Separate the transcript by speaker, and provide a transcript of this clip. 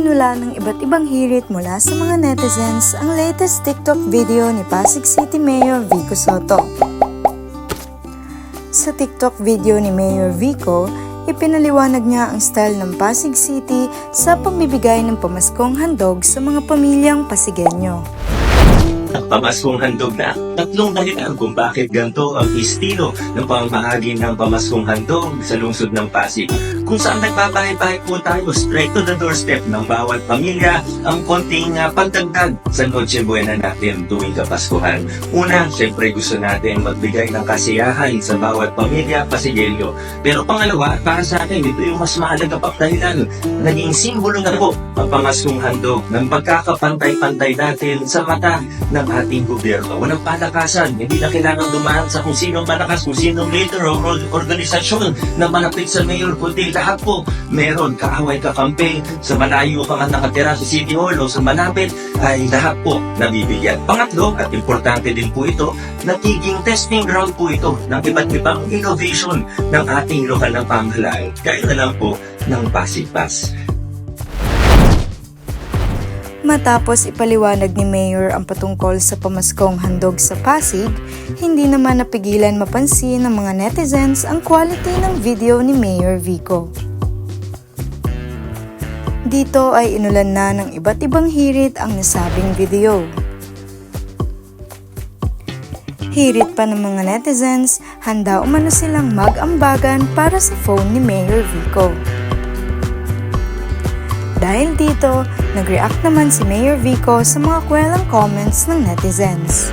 Speaker 1: Inula ng iba't ibang hirit mula sa mga netizens ang latest TikTok video ni Pasig City Mayor Vico Soto. Sa TikTok video ni Mayor Vico, ipinaliwanag niya ang style ng Pasig City sa pagbibigay ng pamaskong handog sa mga pamilyang Pasigenyo.
Speaker 2: Ang pamaskong handog na tatlong dahilan kung bakit ganito ang estilo ng pamamahagi ng pamaskong handog sa lungsod ng Pasig. Kung saan nagbabahay-bahay po tayo straight to the doorstep ng bawat pamilya ang konting uh, pagdagdag sa Noche Buena natin tuwing Kapaskuhan. Una, syempre gusto natin magbigay ng kasiyahan sa bawat pamilya Pasigilyo. Pero pangalawa, para sa akin, ito yung mas mahalaga pang dahilan. Naging simbolo na po ang pamaskong handog ng pagkakapantay-pantay natin sa mata ng ating gobyerno. Walang palakasan, hindi na kailangan dumaan sa kung sinong malakas, kung sinong leader o or- organisasyon na malapit sa mayor, kundi lahat po meron kaaway kakampi sa malayo ka nga nakatira sa City Hall o sa malapit ay lahat po nabibigyan. Pangatlo, at importante din po ito, nagiging testing ground po ito ng iba't ibang innovation ng ating lokal na pamahalaan. Kaya na lang po ng Pasig Pass.
Speaker 1: Matapos ipaliwanag ni Mayor ang patungkol sa pamaskong handog sa Pasig, hindi naman napigilan mapansin ng mga netizens ang quality ng video ni Mayor Vico. Dito ay inulan na ng iba't ibang hirit ang nasabing video. Hirit pa ng mga netizens, handa umano silang mag-ambagan para sa phone ni Mayor Vico. Dahil dito, nag-react naman si Mayor Vico sa mga kwelang comments ng netizens.